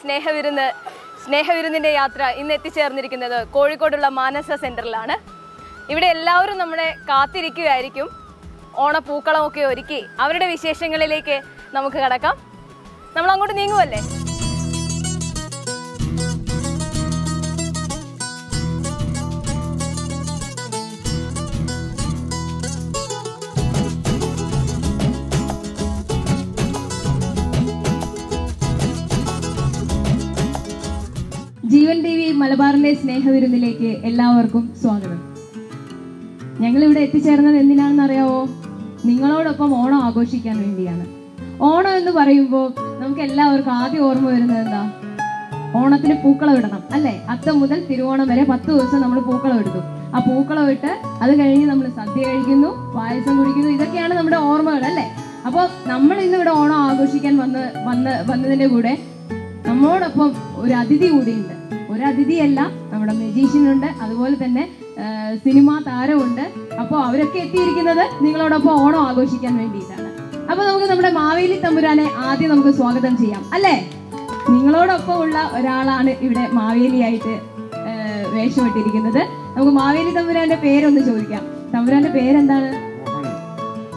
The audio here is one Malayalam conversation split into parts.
സ്നേഹവിരുന്ന് സ്നേഹവിരുന്നിന്റെ യാത്ര ഇന്ന് എത്തിച്ചേർന്നിരിക്കുന്നത് കോഴിക്കോടുള്ള മാനസ സെന്ററിലാണ് ഇവിടെ എല്ലാവരും നമ്മളെ കാത്തിരിക്കുകയായിരിക്കും. ഓണപ്പൂക്കളമൊക്കെ ഒരുക്കി അവരുടെ വിശേഷങ്ങളിലേക്ക് നമുക്ക് കടക്കാം. നമ്മൾ അങ്ങോട്ട് നീങ്ങുമല്ലേ മലബാറിന്റെ സ്നേഹവിരുന്നിലേക്ക് എല്ലാവർക്കും സ്വാഗതം. ഞങ്ങൾ ഇവിടെ എത്തിച്ചേർന്നത് എന്തിനാണെന്ന് അറിയാവോ? നിങ്ങളോടൊപ്പം ഓണം ആഘോഷിക്കാൻ വേണ്ടിയാണ്. ഓണം എന്ന് പറയുമ്പോൾ നമുക്ക് എല്ലാവർക്കും ആദ്യം ഓർമ്മ വരുന്നത് എന്താ? ഓണത്തിന് പൂക്കളം ഇടണം അല്ലെ? അത്തം മുതൽ തിരുവോണം വരെ പത്ത് ദിവസം നമ്മൾ പൂക്കളം ഇടുന്നു. ആ പൂക്കളം ഇട്ട് അത് കഴിഞ്ഞ് നമ്മൾ സദ്യ കഴിക്കുന്നു പായസം കുടിക്കുന്നു. ഇതൊക്കെയാണ് നമ്മുടെ ഓർമ്മകൾ അല്ലെ? അപ്പോൾ നമ്മൾ ഇന്ന് ഇവിടെ ഓണം ആഘോഷിക്കാൻ വന്ന് വന്ന് വന്നതിന്റെ കൂടെ നമ്മോടൊപ്പം ഒരു അതിഥി കൂടിയുണ്ട്. ഒരു അതിഥിയല്ല നമ്മുടെ ഉണ്ട് അതുപോലെ തന്നെ സിനിമാ താരമുണ്ട്. അപ്പോൾ അവരൊക്കെ എത്തിയിരിക്കുന്നത് നിങ്ങളോടൊപ്പം ഓണം ആഘോഷിക്കാൻ വേണ്ടിയിട്ടാണ്. അപ്പൊ നമുക്ക് നമ്മുടെ മാവേലി തമ്പുരാനെ ആദ്യം നമുക്ക് സ്വാഗതം ചെയ്യാം. അല്ലേ? നിങ്ങളോടൊപ്പം ഉള്ള ഒരാളാണ് ഇവിടെ മാവേലിയായിട്ട് വേഷമിട്ടിരിക്കുന്നത്. നമുക്ക് മാവേലി തമ്പുരാന്റെ പേരൊന്ന് ചോദിക്കാം. തമ്പുരാന്റെ പേരെന്താണ്?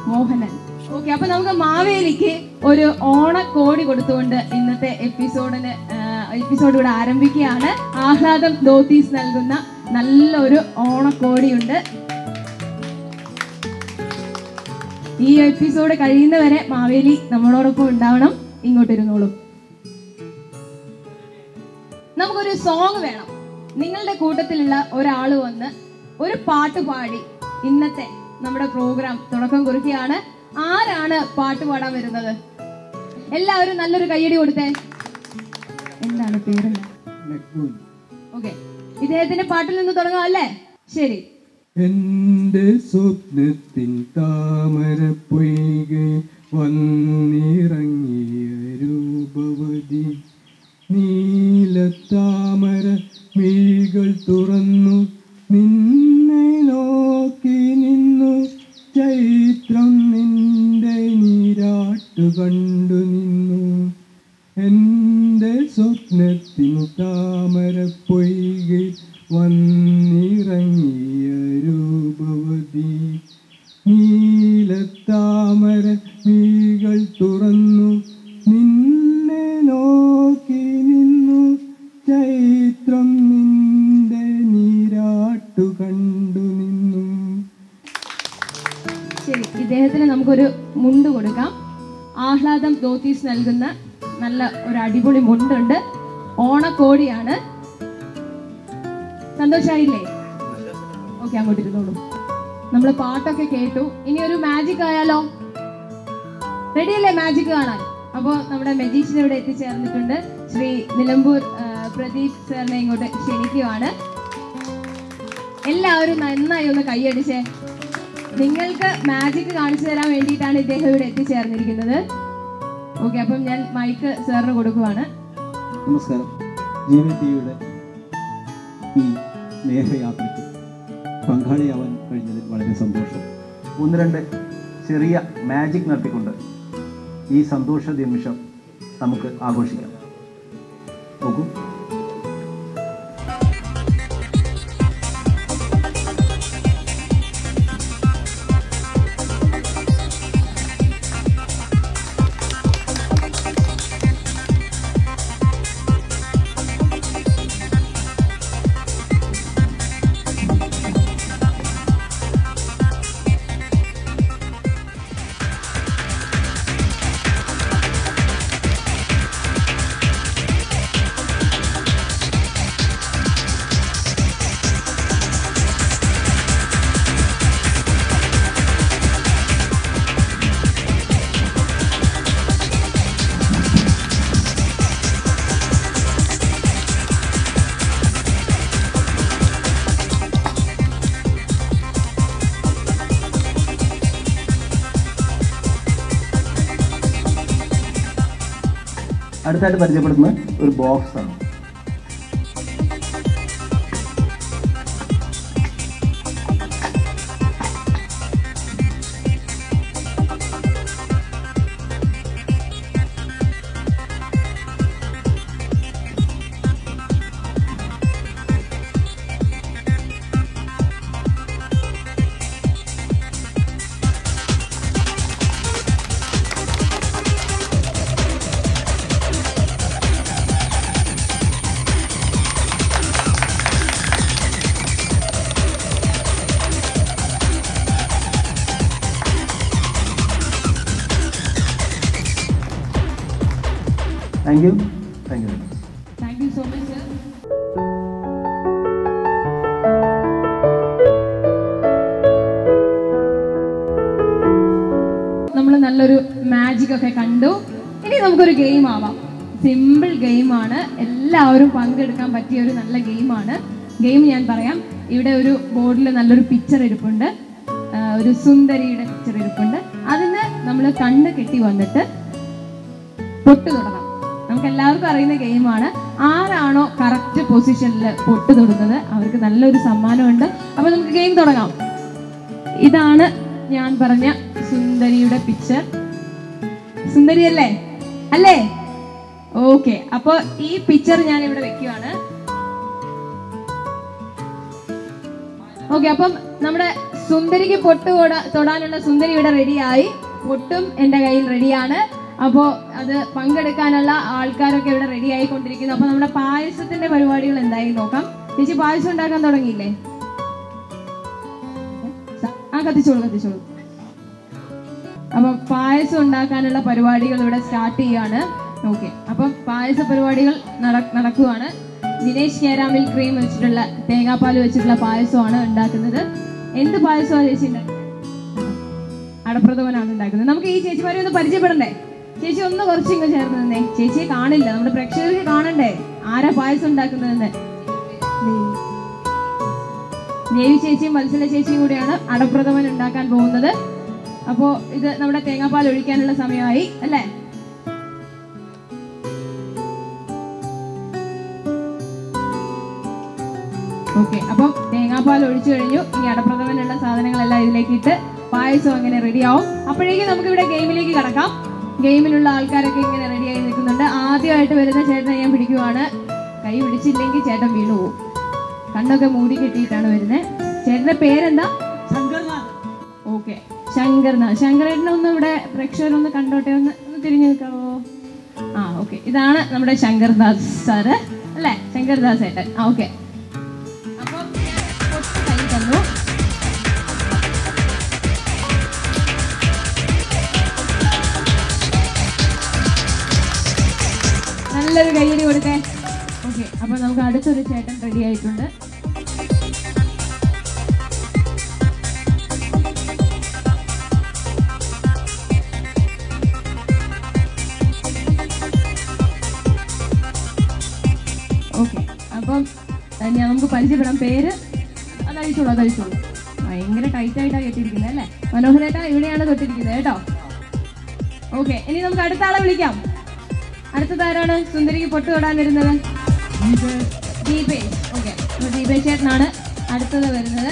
മോഹനൻ. ഓക്കെ അപ്പൊ നമുക്ക് മാവേലിക്ക് ഒരു ഓണക്കോടി കൊടുത്തുകൊണ്ട് ഇന്നത്തെ എപ്പിസോഡിന് എപ്പിസോഡ് ഇവിടെ ആരംഭിക്കുകയാണ്. ആഹ്ലാദം ധോത്തീസ് നൽകുന്ന നല്ലൊരു ഓണക്കോടിയുണ്ട്. ഈ എപ്പിസോഡ് കഴിയുന്നവരെ മാവേലി നമ്മളോടൊപ്പം ഉണ്ടാവണം. ഇങ്ങോട്ട് ഇങ്ങോട്ടിരുന്നോളൂ. നമുക്കൊരു സോങ് വേണം. നിങ്ങളുടെ കൂട്ടത്തിലുള്ള ഒരാൾ വന്ന് ഒരു പാട്ട് പാടി ഇന്നത്തെ നമ്മുടെ പ്രോഗ്രാം തുടക്കം കുറിക്കുകയാണ്. ആരാണ് പാട്ട് പാടാൻ വരുന്നത്? എല്ലാവരും നല്ലൊരു കയ്യടി കൊടുത്തേ. എന്താണ് പേര്? ഓക്കെ. ഇദ്ദേഹത്തിന്റെ പാട്ടിൽ നിന്ന് തുടങ്ങാം അല്ലേ? ശരി. എന്റെ സ്വപ്നത്തിൻ താമര പൊയ്കെ വന്നിറങ്ങിയ ശരി ഇദ്ദേഹത്തിന് നമുക്കൊരു മുണ്ട് കൊടുക്കാം. ആഹ്ലാദം ധോത്തീസ് നൽകുന്ന നല്ല ഒരു അടിപൊളി മുണ്ടുണ്ട്. ഓണക്കോടിയാണ്. സന്തോഷായില്ലേ? ഓക്കെ അങ്ങോട്ട് ഇരുന്നോളൂ. നമ്മൾ പാട്ടൊക്കെ കേട്ടു. ഇനി ഒരു മാജിക് ആയാലോ? റെഡിയല്ലേ മാജിക് കാണാൻ? അപ്പോൾ നമ്മുടെ മെജീഷ്യൻ ഇവിടെ എത്തിച്ചേർന്നിട്ടുണ്ട്. ശ്രീ നിലമ്പൂർ പ്രദീപ് സാറിനെ ഇങ്ങോട്ട് ക്ഷണിക്കുവാണ്. എല്ലാവരും നന്നായി ഒന്ന് കൈയടിച്ചേ. നിങ്ങൾക്ക് മാജിക് കാണിച്ചു തരാൻ വേണ്ടിയിട്ടാണ് ഇദ്ദേഹം ഇവിടെ എത്തിച്ചേർന്നിരിക്കുന്നത്. ഓക്കെ അപ്പം ഞാൻ മൈക്ക് സാറിന് കൊടുക്കുവാണ്. നമസ്കാരം. ജീവൻ ടിവിയുടെ ഈ പങ്കാളിയാവാൻ കഴിഞ്ഞതിൽ വളരെ സന്തോഷം. ഒന്ന് രണ്ട് ചെറിയ മാജിക് നടത്തിക്കൊണ്ട് ഈ സന്തോഷ നിമിഷം നമുക്ക് ആഘോഷിക്കാം. നോക്കൂ. അടുത്തായിട്ട് പരിചയപ്പെടുത്തുന്നത് ഒരു ബോക്സ് നല്ലൊരു മാജിക് ഒക്കെ കണ്ടു. ഇനി നമുക്കൊരു ഗെയിം ആവാം. സിമ്പിൾ ഗെയിമാണ് എല്ലാവരും പങ്കെടുക്കാൻ പറ്റിയ ഒരു നല്ല ഗെയിമാണ് ഗെയിം ഞാൻ പറയാം. ഇവിടെ ഒരു ബോർഡിൽ നല്ലൊരു പിക്ചർ ഇരിപ്പുണ്ട്. ഒരു സുന്ദരിയുടെ പിക്ചർ ഇരിപ്പുണ്ട്. അതിന് നമ്മൾ കണ്ണ് കെട്ടി വന്നിട്ട് പൊട്ട് തുടങ്ങാം നമുക്ക് എല്ലാവർക്കും അറിയുന്ന ഗെയിമാണ് ആരാണോ കറക്റ്റ് പൊസിഷനിൽ പൊട്ട് തൊടുന്നത് അവർക്ക് നല്ലൊരു സമ്മാനമുണ്ട്. അപ്പൊ നമുക്ക് ഗെയിം തുടങ്ങാം. ഇതാണ് ഞാൻ പറഞ്ഞ സുന്ദരിയുടെ പിക്ചർ സുന്ദരി അല്ലേ? അല്ലേ? ഓക്കെ അപ്പൊ ഈ പിക്ചർ ഞാൻ ഇവിടെ വെക്കുവാണ്. ഓക്കെ അപ്പം നമ്മുടെ സുന്ദരിക്ക് പൊട്ട് തൊട- തൊടാനുള്ള സുന്ദരി ഇവിടെ റെഡിയായി പൊട്ടും എന്റെ കയ്യിൽ റെഡിയാണ് അപ്പോൾ അത് പങ്കെടുക്കാനുള്ള ആൾക്കാരൊക്കെ ഇവിടെ റെഡി ആയിക്കൊണ്ടിരിക്കുന്നു. അപ്പോൾ നമ്മുടെ പായസത്തിന്റെ പരിപാടികൾ എന്തായി നോക്കാം. ചേച്ചി പായസം ഉണ്ടാക്കാൻ തുടങ്ങിയില്ലേ? ആ കത്തിച്ചോളൂ കത്തിച്ചോളൂ. അപ്പം പായസം ഉണ്ടാക്കാനുള്ള പരിപാടികൾ ഇവിടെ സ്റ്റാർട്ട് ചെയ്യാണ്. ഓക്കെ അപ്പം പായസ പരിപാടികൾ നടക്കുവാണ്. ദിനേശ് കേരാമിൽ ക്രീം വെച്ചിട്ടുള്ള തേങ്ങാപ്പാൽ വെച്ചിട്ടുള്ള പായസമാണ് ഉണ്ടാക്കുന്നത്. എന്ത് പായസമാണ് ചേച്ചി അടപ്രഥമനാണ് ഉണ്ടാക്കുന്നത്. നമുക്ക് ഈ ചേച്ചിമാരെ ഒന്ന് പരിചയപ്പെടണ്ടേ? ചേച്ചി ഒന്ന് കുറച്ച് ഇങ്ങ് ചേർന്ന് നിന്നേ. ചേച്ചിയെ കാണില്ല. നമ്മുടെ പ്രേക്ഷകർക്ക് കാണണ്ടേ? ആരാ പായസം ഉണ്ടാക്കുന്നതെന്ന്? ദേവി. ചേച്ചിയും മത്സര ചേച്ചിയും കൂടിയാണ് അടപ്രഥമൻ ഉണ്ടാക്കാൻ പോകുന്നത്. അപ്പോ ഇത് നമ്മുടെ തേങ്ങാപ്പാൽ ഒഴിക്കാനുള്ള സമയമായി അല്ലേ? ഓക്കെ അപ്പം തേങ്ങാപ്പാൽ ഒഴിച്ചു കഴിഞ്ഞു. ഇനി അടപ്രഥമനുള്ള സാധനങ്ങളെല്ലാം ഇതിലേക്ക് ഇട്ട് പായസം അങ്ങനെ റെഡിയാവും. അപ്പോഴേക്കും നമുക്ക് ഇവിടെ ഗെയിമിലേക്ക് കടക്കാം. ഗെയിമിലുള്ള ആൾക്കാരൊക്കെ ഇങ്ങനെ റെഡിയായി നിൽക്കുന്നുണ്ട്. ആദ്യമായിട്ട് വരുന്ന ചേട്ടനെ ഞാൻ പിടിക്കുവാണ്. കൈ പിടിച്ചില്ലെങ്കിൽ ചേട്ടൻ വീണു പോകും കണ്ണൊക്കെ മൂടി കെട്ടിയിട്ടാണ് വരുന്നത് ചേട്ടന്റെ പേരെന്താ? ഓക്കെ. ശങ്കർനാഥ് ശങ്കരേട്ടനെ ഒന്ന് ഇവിടെ പ്രേക്ഷകരൊന്ന് കണ്ടോട്ടെ? ഒന്ന് തിരിഞ്ഞു നിൽക്കാവോ? ആ ഓക്കെ. ഇതാണ് നമ്മുടെ ശങ്കർദാസ് സാറ് അല്ലേ? ശങ്കർദാസ് ഏട്ടൻ. ആ ഓക്കെ. അപ്പോൾ കൈ തന്നു. നല്ലൊരു കയ്യടി കൊടുത്തേ. ഓക്കെ അപ്പൊ നമുക്ക് അടുത്തൊരു ചേട്ടൻ റെഡി ആയിട്ടുണ്ട്. പരിചയപ്പെടാം പേര്? അതഴിച്ചോളൂ അതഴിച്ചോളൂ ഭയങ്കര ടൈറ്റ് ആയിട്ടാണ് കെട്ടിയിരിക്കുന്നത് അല്ലേ? മനോഹരേട്ടാ ഇവിടെയാണ് തൊട്ടിരിക്കുന്നത് കേട്ടോ? ഓക്കെ ഇനി നമുക്ക് അടുത്ത ആളെ വിളിക്കാം. അടുത്തത് ആരാണ്? സുന്ദരിക്ക് പൊട്ട് തൊടാൻ വരുന്നത്? ദീപേഷ് ഓക്കെ ദീപേഷ് ചേട്ടനാണ് അടുത്തത് വരുന്നത്.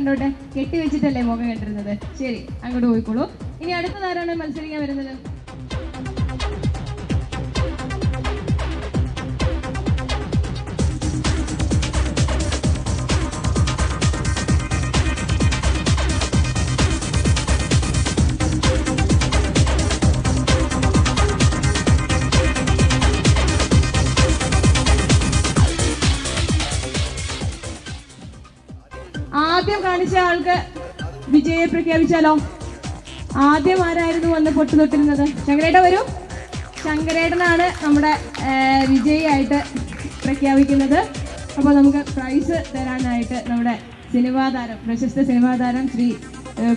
കണ്ടോട്ടെ? കെട്ടി വെച്ചിട്ടല്ലേ മുഖം കണ്ടിരുന്നത് ശരി അങ്ങോട്ട് പോയിക്കോളൂ. ഇനി അടുത്തതാരാണ് മത്സരിക്കാൻ വരുന്നത്? കാണിച്ച ആൾക്ക് വിജയെ പ്രഖ്യാപിച്ചാലോ? ആദ്യം ആരായിരുന്നു വന്ന് പൊട്ടു തൊട്ടിരുന്നത്? ശങ്കരേട്ട വരൂ. ശങ്കരേട്ടനാണ് നമ്മുടെ വിജയിയായിട്ട് പ്രഖ്യാപിക്കുന്നത്. അപ്പോൾ നമുക്ക് പ്രൈസ് തരാനായിട്ട് നമ്മുടെ സിനിമാ താരം പ്രശസ്ത സിനിമാ താരം ശ്രീ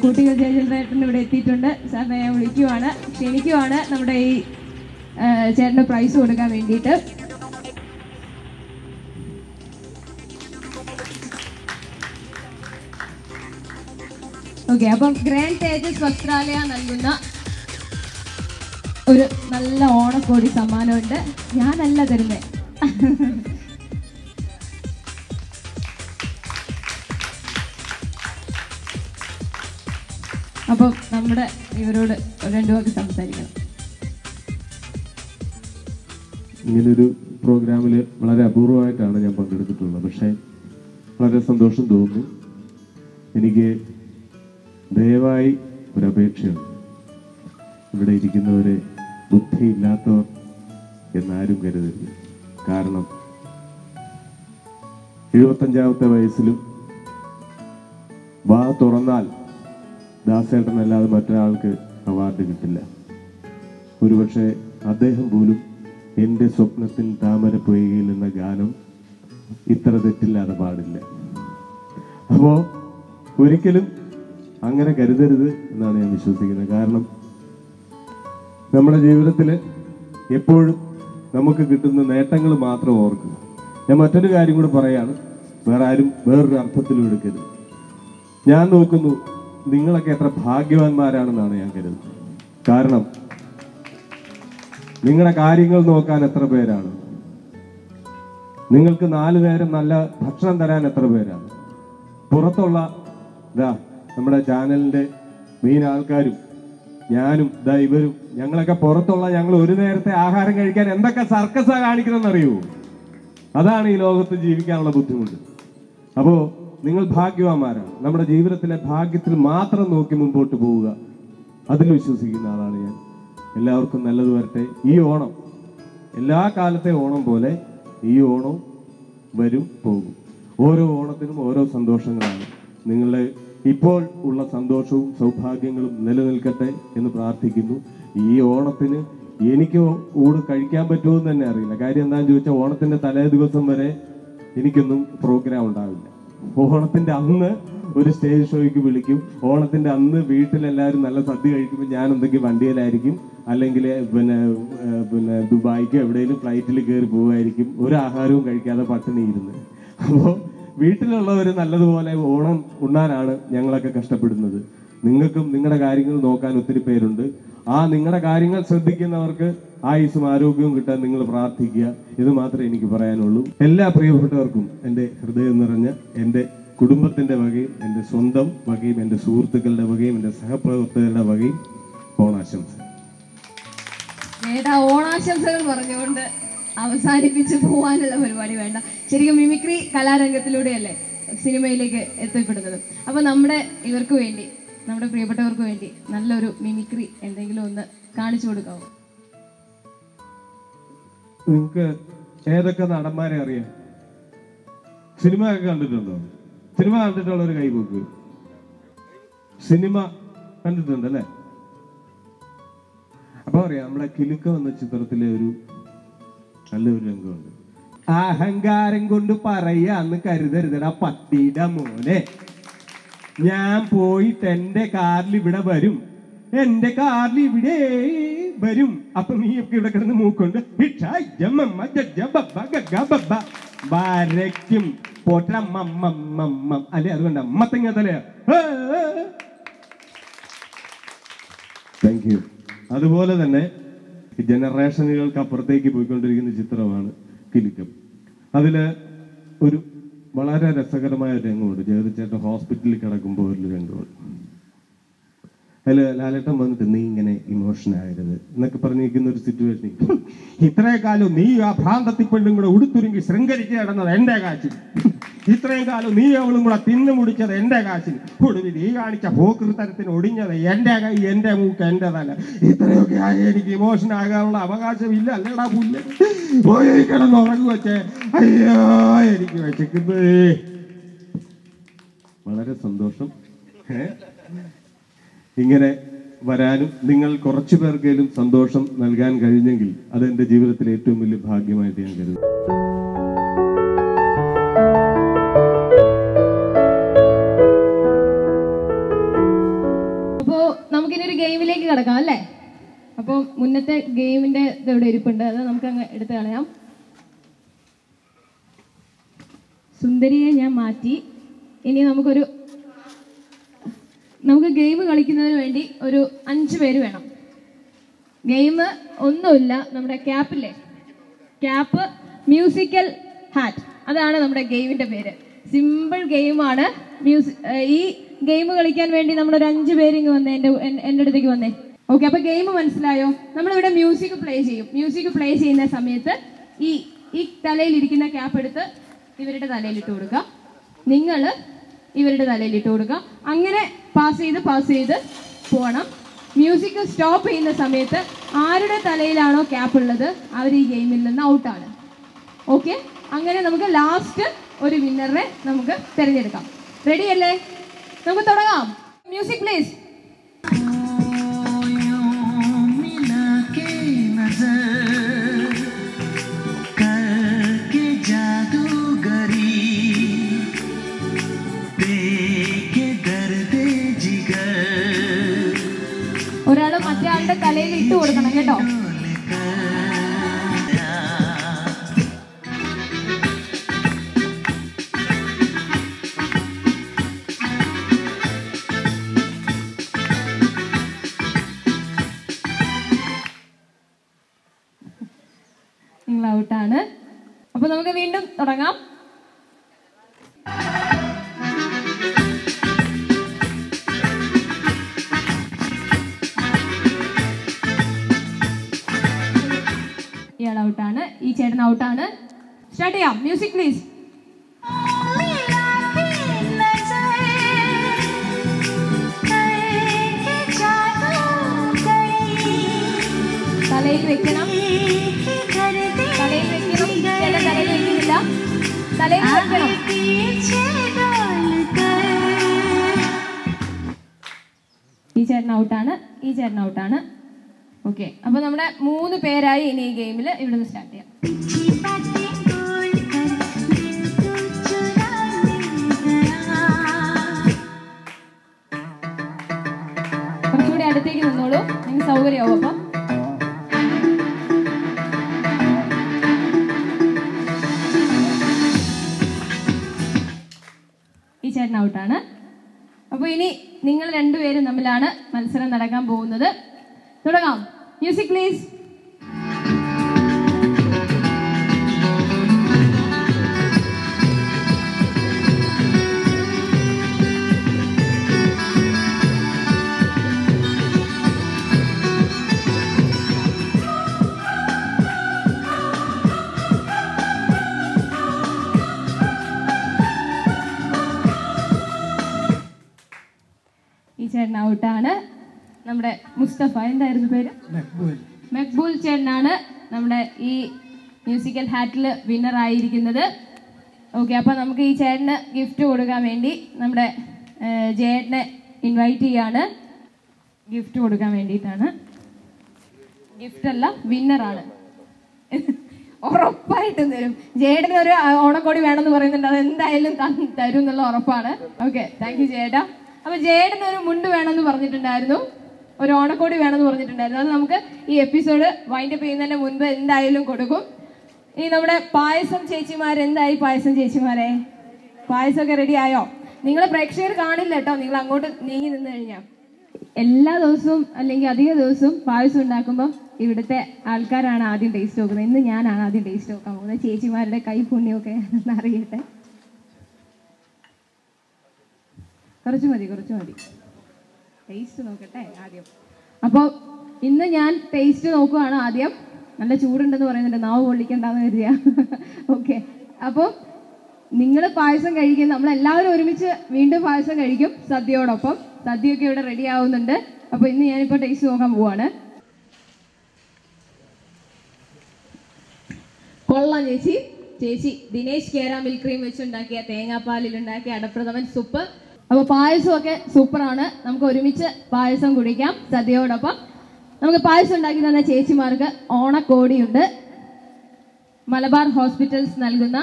കുട്ടികൾ ജയചന്ദ്രേട്ടൻ ഇവിടെ എത്തിയിട്ടുണ്ട്. ഞാൻ വിളിക്കുവാണ്. ക്ഷണിക്കുവാണ് നമ്മുടെ ഈ ചേട്ടന് പ്രൈസ് കൊടുക്കാൻ വേണ്ടിയിട്ട്. ഓക്കെ അപ്പം ഗ്രാൻഡ് തേജസ് വസ്ത്രാലയ നൽകുന്ന ഒരു നല്ല ഓണക്കോടി സമ്മാനമുണ്ട്. ഞാനല്ല തരുന്നേ. അപ്പം നമ്മുടെ ഇവരോട് രണ്ടു വാക്ക് സംസാരിക്കണം. ഇങ്ങനൊരു പ്രോഗ്രാമിൽ വളരെ അപൂർവമായിട്ടാണ് ഞാൻ പങ്കെടുത്തിട്ടുള്ളത്. പക്ഷേ വളരെ സന്തോഷം തോന്നുന്നു. എനിക്ക് ദയവായി ഒരപേക്ഷയുണ്ട് ഇവിടെ ഇരിക്കുന്നവരെ ബുദ്ധിയില്ലാത്തവർ എന്നാരും കരുതരുത്. കാരണം എഴുപത്തഞ്ചാമത്തെ വയസ്സിലും വാ തുറന്നാൽ ദാസേട്ടനല്ലാതെ മറ്റൊരാൾക്ക് അവാർഡ് കിട്ടില്ല. ഒരുപക്ഷെ അദ്ദേഹം പോലും എന്റെ സ്വപ്നത്തിൽ താമര പൊയ്കയിൽ എന്ന ഗാനം ഇത്ര തെറ്റില്ലാതെ പാടില്ല. അപ്പോൾ ഒരിക്കലും അങ്ങനെ കരുതരുത് എന്നാണ് ഞാൻ വിശ്വസിക്കുന്നത്. കാരണം നമ്മുടെ ജീവിതത്തിൽ എപ്പോഴും നമുക്ക് കിട്ടുന്ന നേട്ടങ്ങൾ മാത്രം ഓർക്കുക. ഞാൻ മറ്റൊരു കാര്യം കൂടെ പറയാണ് വേറെ ആരും വേറൊരു അർത്ഥത്തിലും എടുക്കരുത്. ഞാൻ നോക്കുന്നു നിങ്ങളൊക്കെ എത്ര ഭാഗ്യവാന്മാരാണെന്നാണ് ഞാൻ കരുതുന്നത്. കാരണം നിങ്ങളുടെ കാര്യങ്ങൾ നോക്കാൻ എത്ര പേരാണ്? നിങ്ങൾക്ക് നാലു നേരം നല്ല ഭക്ഷണം തരാൻ എത്ര പേരാണ്? പുറത്തുള്ള ഇതാ നമ്മുടെ ചാനലിന്റെ മെയിൻ ആൾക്കാരും ഞാനും ഇതാ ഇവരും ഞങ്ങളൊക്കെ പുറത്തുള്ള ഞങ്ങൾ ഒരു നേരത്തെ ആഹാരം കഴിക്കാൻ എന്തൊക്കെ സർക്കസാ കാണിക്കണമെന്ന് അറിയുമോ അതാണ് ഈ ലോകത്ത് ജീവിക്കാനുള്ള ബുദ്ധിമുട്ട്. അപ്പോൾ നിങ്ങൾ ഭാഗ്യവാന്മാരാണ്. നമ്മുടെ ജീവിതത്തിലെ ഭാഗ്യത്തിൽ മാത്രം നോക്കി മുമ്പോട്ട് പോവുക. അതിൽ വിശ്വസിക്കുന്ന ആളാണ് ഞാൻ. എല്ലാവർക്കും നല്ലത് വരട്ടെ. ഈ ഓണം എല്ലാ കാലത്തെ ഓണം പോലെ ഈ ഓണവും വരും പോകും. ഓരോ ഓണത്തിനും ഓരോ സന്തോഷങ്ങളാണ്. നിങ്ങളുടെ ഇപ്പോൾ ഉള്ള സന്തോഷവും സൗഭാഗ്യങ്ങളും നിലനിൽക്കട്ടെ എന്ന് പ്രാർത്ഥിക്കുന്നു. ഈ ഓണത്തിന് എനിക്ക് ഊട് കഴിക്കാൻ പറ്റുമോ എന്ന് തന്നെ അറിയില്ല. കാര്യം എന്താണെന്ന് ചോദിച്ചാൽ ഓണത്തിന്റെ തലേ ദിവസം വരെ എനിക്കൊന്നും പ്രോഗ്രാം ഉണ്ടാവില്ല. ഓണത്തിന്റെ അന്ന് ഒരു സ്റ്റേജ് ഷോയ്ക്ക് വിളിക്കും. ഓണത്തിന്റെ അന്ന് വീട്ടിലെല്ലാവരും നല്ല സദ്യ കഴിക്കുമ്പോൾ ഞാൻ എന്തെങ്കിലും വണ്ടിയിലായിരിക്കും? അല്ലെങ്കിൽ പിന്നെ പിന്നെ ദുബായിക്ക് എവിടെയെങ്കിലും ഫ്ലൈറ്റിൽ കയറി പോകുമായിരിക്കും ഒരു ആഹാരവും കഴിക്കാതെ പട്ടിണി ഇരുന്ന് അപ്പോൾ വീട്ടിലുള്ളവർ നല്ലതുപോലെ ഓണം ഉണ്ണാനാണ് ഞങ്ങളൊക്കെ കഷ്ടപ്പെടുന്നത്. നിങ്ങൾക്കും നിങ്ങളുടെ കാര്യങ്ങൾ നോക്കാൻ ഒത്തിരി പേരുണ്ട്. ആ നിങ്ങളുടെ കാര്യങ്ങൾ ശ്രദ്ധിക്കുന്നവർക്ക് ആയുസ്സും ആരോഗ്യവും കിട്ടാൻ നിങ്ങൾ പ്രാർത്ഥിക്കുക. ഇത് മാത്രമേ എനിക്ക് പറയാനുള്ളൂ. എല്ലാ പ്രിയപ്പെട്ടവർക്കും എന്റെ ഹൃദയം നിറഞ്ഞ എന്റെ കുടുംബത്തിന്റെ വകയും എന്റെ സ്വന്തം വകയും എന്റെ സുഹൃത്തുക്കളുടെ വകയും എന്റെ സഹപ്രവർത്തകരുടെ വകയും ഓണാശംസ ഓണാശംസകൾ പറഞ്ഞുകൊണ്ട് അവസാനിപ്പിച്ച് പോവാനുള്ള പരിപാടി വേണ്ട. ശരിക്കും മിമിക്രി കലാരംഗത്തിലൂടെയല്ലേ സിനിമയിലേക്ക് എത്തിപ്പെടുന്നത്. അപ്പൊ നമ്മുടെ ഇവർക്ക് വേണ്ടി നമ്മുടെ പ്രിയപ്പെട്ടവർക്ക് വേണ്ടി നല്ലൊരു മിമിക്രി എന്തെങ്കിലും ഒന്ന് കാണിച്ചു കൊടുക്കാവോ? നിങ്ങൾക്ക് ഏതൊക്കെ നടന്മാരെ അറിയാം? സിനിമ കണ്ടിട്ടുണ്ടോ? സിനിമ കണ്ടിട്ടുള്ള ഒരു കൈപോക്ക് സിനിമ കണ്ടിട്ടുണ്ട് അല്ലേ അപ്പൊ അറിയാം നമ്മുടെ കിലുക്കം എന്ന ചിത്രത്തിലെ ഒരു നല്ലൊരു രംഗമുണ്ട്. അഹങ്കാരം കൊണ്ട് പറയാന്ന് കരുതരുതടാ പട്ടിയുടെ മോനെ. ഞാൻ പോയിട്ട് എന്റെ കാറിൽ ഇവിടെ വരും. എന്റെ കാറിൽ ഇവിടെ വരും. അപ്പൊ നീ ഒക്കെ ഇവിടെ കിടന്ന് മൂക്കൊണ്ട്. വരയ്ക്കും. പോട്ട മമ്മ അല്ലെ? അതുകൊണ്ട് അമ്മത്തങ്ങ തലയാ താങ്ക് യു അതുപോലെ തന്നെ ജനറേഷനുകൾക്ക് അപ്പുറത്തേക്ക് പോയിക്കൊണ്ടിരിക്കുന്ന ചിത്രമാണ് കിലുക്കം. അതിൽ ഒരു വളരെ രസകരമായ രംഗമുണ്ട്. ജഗതിച്ചേട്ടൻ ഹോസ്പിറ്റലിൽ കിടക്കുമ്പോൾ ഒരു രംഗമുണ്ട്. അതിൽ ലാലേട്ടൻ വന്നിട്ട് നീ ഇങ്ങനെ ഇമോഷൻ ആകരുത് എന്നൊക്കെ പറഞ്ഞിരിക്കുന്ന ഒരു സിറ്റുവേഷൻ ഇത്രയും കാലം നീ ആ ഭ്രാന്തത്തി പെണ്ണും കൂടെ ഉടുത്തുരുങ്ങി ശൃംഖരിച്ച് നടന്നത് എന്റെ കാശിൽ. ഇത്രയും കാലം നീ അവളും കൂടെ തിന്നു മുടിച്ചത് എന്റെ കാശിൽ. ഒടുവിൽ നീ കാണിച്ച പോക്കൃതരത്തിന് ഒടിഞ്ഞത് എന്റെ കൈ എന്റെ മൂക്ക് എന്റെ തല. ഇത്രയൊക്കെ ആയി എനിക്ക് ഇമോഷൻ ആകാനുള്ള അവകാശമില്ല. അല്ലടാ പുല്ല്. പോയി കിടന്ന് ഉറങ്ങു വെച്ചേ അയ്യോ എനിക്ക് വിശക്കുന്നേ. വളരെ സന്തോഷം. ഏ? ഇങ്ങനെ വരാനും നിങ്ങൾ കുറച്ചു പേർക്കെങ്കിലും സന്തോഷം നൽകാൻ കഴിഞ്ഞെങ്കിൽ അത് എന്റെ ജീവിതത്തിലെ ഏറ്റവും വലിയ ഭാഗ്യമായിട്ട് ഞാൻ കരുതുന്നു. ഗെയിമിലേക്ക് കിടക്കാം അല്ലേ? അപ്പോൾ മുന്നത്തെ ഗെയിമിന്റെ ഇത് ഇരിപ്പുണ്ട്? അത് നമുക്ക് അങ്ങ് എടുത്ത് കളയാം. സുന്ദരിയെ ഞാൻ മാറ്റി. ഇനി നമുക്കൊരു നമുക്ക് ഗെയിം കളിക്കുന്നതിന് വേണ്ടി ഒരു അഞ്ച് പേര് വേണം. ഗെയിം ഒന്നുമില്ല നമ്മുടെ ക്യാപ്പില്ലേ ക്യാപ്പ് മ്യൂസിക്കൽ ഹാറ്റ് അതാണ് നമ്മുടെ ഗെയിമിന്റെ പേര്. സിമ്പിൾ ഗെയിമാണ് മ്യൂസി ഈ ഗെയിം കളിക്കാൻ വേണ്ടി നമ്മൾ ഒരു അഞ്ച് പേര് ഇങ്ങ് വന്നേ എന്റെ എന്റെ അടുത്തേക്ക് വന്നേ. ഓക്കെ അപ്പൊ ഗെയിം മനസ്സിലായോ? നമ്മളിവിടെ മ്യൂസിക് പ്ലേ ചെയ്യും. മ്യൂസിക് പ്ലേ ചെയ്യുന്ന സമയത്ത് ഈ ഈ തലയിൽ ഇരിക്കുന്ന ക്യാപ്പ് എടുത്ത് ഇവരുടെ തലയിൽ ഇട്ട് കൊടുക്കുക നിങ്ങൾ ഇവരുടെ തലയിൽ ഇട്ട് കൊടുക്കുക അങ്ങനെ പാസ് ചെയ്ത് പാസ് ചെയ്ത് പോകണം മ്യൂസിക് സ്റ്റോപ്പ് ചെയ്യുന്ന സമയത്ത് ആരുടെ തലയിലാണോ ക്യാപ്പ് ഉള്ളത് അവർ ഈ ഗെയിമിൽ നിന്ന് ഔട്ടാണ് ഓക്കെ അങ്ങനെ നമുക്ക് ലാസ്റ്റ് ഒരു വിന്നറെ നമുക്ക് തിരഞ്ഞെടുക്കാം. റെഡി അല്ലേ? നമുക്ക് തുടങ്ങാം. മ്യൂസിക് പ്ലീസ് മറ്റേ തലയിൽ ഇട്ട് കൊടുക്കണം കേട്ടോ. നിങ്ങൾ ഔട്ടാണ് അപ്പൊ നമുക്ക് വീണ്ടും തുടങ്ങാം. ഔട്ടാണ് സ്റ്റാർട്ട് ചെയ്യാം. മ്യൂസിക് പ്ലീസ് തലയിൽ വെക്കണം. തലയിൽ വെക്കണം. ചേട്ടൻ തലയിൽ വെക്കുന്നില്ല. തലയിൽ വെക്കണം. ഈ ചേട്ടൻ ഔട്ടാണ് ഈ ചേട്ടൻ ഔട്ടാണ് ഓക്കെ അപ്പൊ നമ്മുടെ മൂന്ന് പേരായി ഇനി ഈ ഗെയിമിൽ നിന്ന് സ്റ്റാർട്ട് ചെയ്യാം. കുറച്ചുകൂടി അടുത്തേക്ക് നിന്നോളൂ. നിങ്ങൾക്ക് സൗകര്യമാവും അപ്പം. ഈ ചേട്ടൻ ഔട്ടാണ് അപ്പോൾ ഇനി നിങ്ങൾ രണ്ടുപേരും തമ്മിലാണ് മത്സരം നടക്കാൻ പോകുന്നത്. തുടങ്ങാം. മ്യൂസിക് പ്ലീസ് മുസ്തഫ എന്തായിരുന്നു പേര്? മക്ബൂൽ. ചേട്ടനാണ് നമ്മുടെ ഈ മ്യൂസിക്കൽ ഹാറ്റിൽ വിന്നർ ആയിരിക്കുന്നത്. ഓക്കെ അപ്പോൾ നമുക്ക് ഈ ചേട്ടന് ഗിഫ്റ്റ് കൊടുക്കാൻ വേണ്ടി നമ്മുടെ ഏഹ്, ഇൻവൈറ്റ് ചെയ്യാണ്. ഗിഫ്റ്റ് കൊടുക്കാൻ വേണ്ടിയിട്ടാണ്. ഗിഫ്റ്റ് അല്ല വിന്നറാണ് ഉറപ്പായിട്ടും തരും. ജേടന് ഒരു ഓണക്കോടി വേണമെന്ന് പറയുന്നുണ്ട്. അത് എന്തായാലും തരും എന്നുള്ള ഉറപ്പാണ്. ഓക്കെ താങ്ക് യു ജേട്ടാ അപ്പൊ ജേടന് ഒരു മുണ്ട് വേണമെന്ന് പറഞ്ഞിട്ടുണ്ടായിരുന്നു. ഒരു ഓണക്കോടി വേണമെന്ന് പറഞ്ഞിട്ടുണ്ടായിരുന്നു. അത് നമുക്ക് ഈ എപ്പിസോഡ് വൈൻഡ് അപ്പ് ചെയ്യുന്നതിന് മുൻപ് എന്തായാലും കൊടുക്കും. ഇനി നമ്മുടെ പായസം ചേച്ചിമാർ എന്തായി പായസം ചേച്ചിമാരെ? പായസമൊക്കെ റെഡി ആയോ? നിങ്ങൾ പ്രേക്ഷകർ കാണില്ല കേട്ടോ. നിങ്ങൾ അങ്ങോട്ട് നീങ്ങി നിന്ന് കഴിഞ്ഞാൽ എല്ലാ ദിവസവും അല്ലെങ്കിൽ അധിക ദിവസവും പായസം ഉണ്ടാക്കുമ്പോൾ ഇവിടുത്തെ ആൾക്കാരാണ് ആദ്യം ടേസ്റ്റ് നോക്കുന്നത്. ഇന്ന് ഞാനാണ് ആദ്യം ടേസ്റ്റ് നോക്കാൻ പോകുന്നത്. ചേച്ചിമാരുടെ കൈ പുണ്യമൊക്കെ അറിയട്ടെ. കുറച്ച് മതി കുറച്ച് മതി. ടേസ്റ്റ് നോക്കട്ടെ ആദ്യം. അപ്പോൾ ഇന്ന് ഞാൻ ടേസ്റ്റ് നോക്കുവാണ് ആദ്യം. നല്ല ചൂടുണ്ടെന്ന് പറയുന്നുണ്ട്. നാവ് പൊള്ളിക്കണ്ടെന്ന് കരുതിയ. ഓക്കെ അപ്പോൾ നിങ്ങൾ പായസം കഴിക്കും. നമ്മളെല്ലാവരും ഒരുമിച്ച് വീണ്ടും പായസം കഴിക്കും സദ്യയോടൊപ്പം. സദ്യയൊക്കെ ഇവിടെ റെഡി ആവുന്നുണ്ട്. അപ്പോൾ ഇന്ന് ഞാനിപ്പോൾ ടേസ്റ്റ് നോക്കാൻ പോവാണ്. കൊള്ളാം ചേച്ചി. ചേച്ചി ദിനേശ് കേര മിൽക്ക് ക്രീം വെച്ചുണ്ടാക്കിയ തേങ്ങാപ്പാലിൽ ഉണ്ടാക്കിയ അടപ്രഥമൻ സൂപ്പ് അപ്പോൾ പായസമൊക്കെ സൂപ്പറാണ്. നമുക്ക് ഒരുമിച്ച് പായസം കുടിക്കാം സദ്യയോടൊപ്പം. നമുക്ക് പായസം ഉണ്ടാക്കി തന്ന ചേച്ചിമാർക്ക് ഓണക്കോടിയുണ്ട്. മലബാർ ഹോസ്പിറ്റൽസ് നൽകുന്ന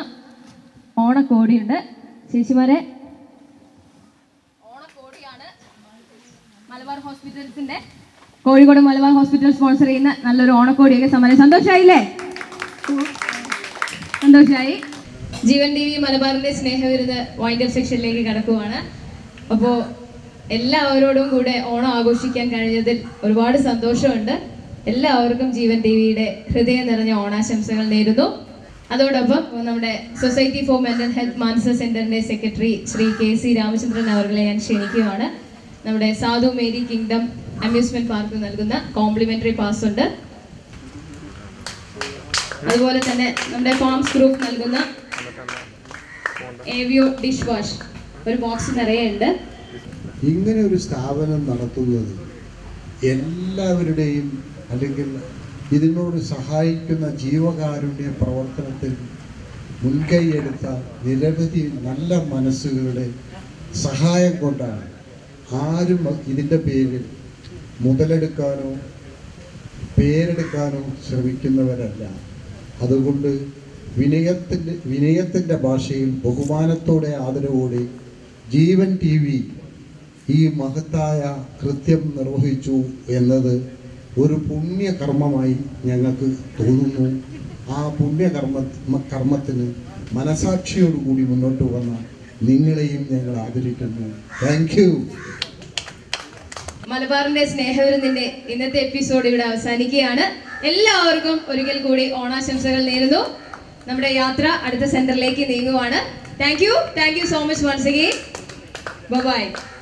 ഓണക്കോടിയുണ്ട്. ചേച്ചിമാരെ ഓണക്കോടിയാണ് മലബാർ ഹോസ്പിറ്റൽസിന്റെ കോഴിക്കോട് മലബാർ ഹോസ്പിറ്റൽ സ്പോൺസർ ചെയ്യുന്ന നല്ലൊരു ഓണക്കോടിയൊക്കെ സമ്മാനം. സന്തോഷമായില്ലേ സന്തോഷമായി ജീവൻ ടി വി മലബാറിന്റെ സ്നേഹവിരുദ്ധ വൈൻഡപ്പ് സെക്ഷനിലേക്ക് കടക്കുവാണ്. അപ്പോൾ എല്ലാവരോടും കൂടെ ഓണം ആഘോഷിക്കാൻ കഴിഞ്ഞതിൽ ഒരുപാട് സന്തോഷമുണ്ട്. എല്ലാവർക്കും ജീവൻ ടി വിയുടെ ഹൃദയം നിറഞ്ഞ ഓണാശംസകൾ നേരുന്നു. അതോടൊപ്പം നമ്മുടെ society for mental health Manasa സെന്ററിന്റെ secretary Shri K C Ramachandran അവരുടെ ഞാൻ ക്ഷണിക്കുകയാണ്. നമ്മുടെ Sadhu merry kingdom amusement park നൽകുന്ന കോംപ്ലിമെന്ററി പാസ് ഉണ്ട്. അതുപോലെ തന്നെ നമ്മുടെ ഫാംസ് ഗ്രൂപ്പ് നൽകുന്ന ഏവിയോ ഡിഷ് വാഷ് ഒരു ബോക്സ് നിറയെ ഉണ്ട് ഇങ്ങനെ ഒരു സ്ഥാപനം നടത്തുന്നത് എല്ലാവരുടെയും അല്ലെങ്കിൽ ഇതിനോട് സഹായിക്കുന്ന ജീവകാരുണ്യ പ്രവർത്തനത്തിൽ മുൻകൈയെടുത്ത നിരവധി നല്ല മനസ്സുകളുടെ സഹായം കൊണ്ടാണ് ആരും ഇതിന്റെ പേരിൽ മുതലെടുക്കാനോ പേരെടുക്കാനോ ശ്രമിക്കുന്നവരല്ല. അതുകൊണ്ട് വിനയത്തിന്റെ വിനയത്തിന്റെ ഭാഷയിൽ ബഹുമാനത്തോടെ ആദരവോടെ ജീവൻ ടി വി ഈ മഹത്തായ കൃത്യം നിർവഹിച്ചു എന്നത് ഒരു പുണ്യകർമ്മമായി ഞങ്ങൾക്ക് തോന്നുന്നു. ആ പുണ്യകർമ്മ കർമ്മത്തിന് മനസാക്ഷിയോടുകൂടി മുന്നോട്ട് വന്ന നിങ്ങളെയും ഞങ്ങൾ ആദരിക്കുന്നു. താങ്ക് യു മലബാറിന്റെ സ്നേഹവിരുന്നിന്റെ ഇന്നത്തെ എപ്പിസോഡ് ഇവിടെ അവസാനിക്കുകയാണ്. എല്ലാവർക്കും ഒരിക്കൽ കൂടി ഓണാശംസകൾ നേരുന്നു. നമ്മുടെ യാത്ര അടുത്ത സെന്ററിലേക്ക് നീങ്ങുവാണ്. Thank you thank you so much once again Bye-bye.